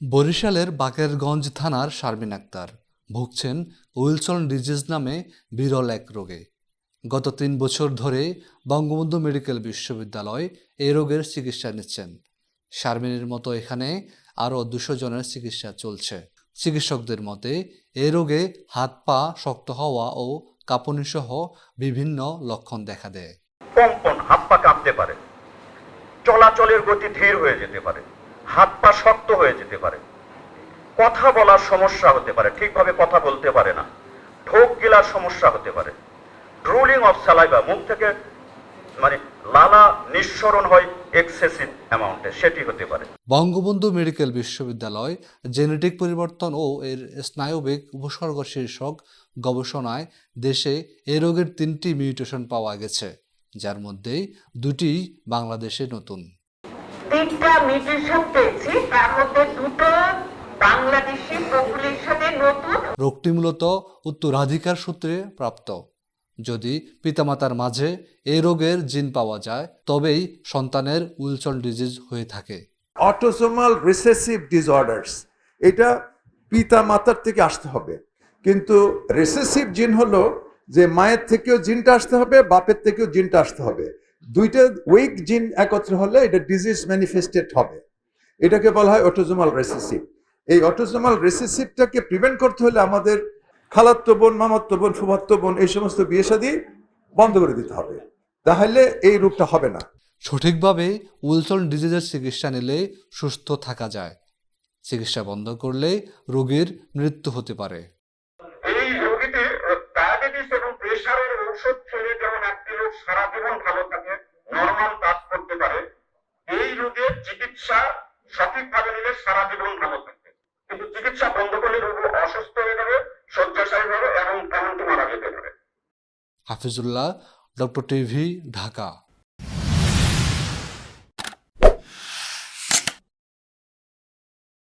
বরিশালের বাকেরগঞ্জ থানার শারমিন আক্তার। ভুগছেন উইলসন ডিজিজ নামে বিরল এক রোগে। গত তিন বছর ধরে বঙ্গবন্ধু মেডিকেল বিশ্ববিদ্যালয় এই রোগের চিকিৎসা নিচ্ছেন। শারমিনের মতো এখানে আরও দুশো জনের চিকিৎসা চলছে। চিকিৎসকদের মতে, এই রোগে হাত পা শক্ত হওয়া ও কাঁপুনিসহ বিভিন্ন লক্ষণ দেখা দেয়। কম্পন হাত পা কাঁপতে পারে। চলাচলের গতি ধীর হয়ে যেতে পারে। হাত পা শক্ত হয়ে যেতে পারে। কথা বলার সমস্যা হতে পারে, ঠিকভাবে কথা বলতে পারে না। ঢোক গিলার সমস্যা হতে পারে। ড্রুলিং অফ সালাইভা মুখ থেকে মানে লালা নিঃসরণ হয় এক্সেসিভ অ্যামাউন্টে সেটি হতে পারে। বঙ্গবন্ধু মেডিকেল বিশ্ববিদ্যালয় জেনেটিক পরিবর্তন ও এর স্নায়বিক উপসর্গ শীর্ষক গবেষণায় দেশে এ রোগের তিনটি মিউটেশন পাওয়া গেছে, যার মধ্যে দুটি বাংলাদেশে নতুন। তিনটা মিউটেশন পেয়েছি। তার মধ্যে দুটো বাংলাদেশি পপুলেশনে নতুন। রোগটি মূলত উত্তরাধিকার সূত্রে প্রাপ্ত। যদি পিতামাতার মাঝে এই রোগের জিন পাওয়া যায় তবেই সন্তানের উইলসন ডিজিজ হয়ে থাকে। অটোসোমাল রিসেসিভ ডিসঅর্ডার্স এটা পিতা মাতার থেকে আসতে হবে। কিন্তু রিসেসিভ জিন হলো যে মায়ের থেকেও জিনটা আসতে হবে বাপের থেকেও জিনটা আসতে হবে। দুইটা উইক জিন একত্র হলে এটা ডিজিজ ম্যানিফেস্টেড হবে। এটাকে বলা হয় অটোজোমাল রেসিসিভ এই অটোজোমাল রেসিসিভটাকে প্রিভেন্ট করতে হলে আমাদের খালাত্ম বোন মামাত্ম বোন ফুমাত্ম বোন এই সমস্ত বিয়ে শাদী বন্ধ করে দিতে হবে। তাহলে এই রোগটা হবে না। সঠিকভাবে উইলসন ডিজিজের চিকিৎসা নিলে সুস্থ থাকা যায়। চিকিৎসা বন্ধ করলে রোগীর মৃত্যু হতে পারে। এই রোগীতে ডায়াবেটিস এবং প্রেশারের ঔষধ সারা জীবন ভালো থাকে নর্মাল কাজ করতে পারে, এই রোগের চিকিৎসা সঠিকভাবে নিলে সারা জীবন ভালো থাকে। কিন্তু চিকিৎসা বন্ধ করলে রোগ অসুস্থ হয়ে যাবে, শয্যাশায়ী হবে এবং এমনকি মারা যেতে পারে। Hafizullah, doctor TV, Dhaka.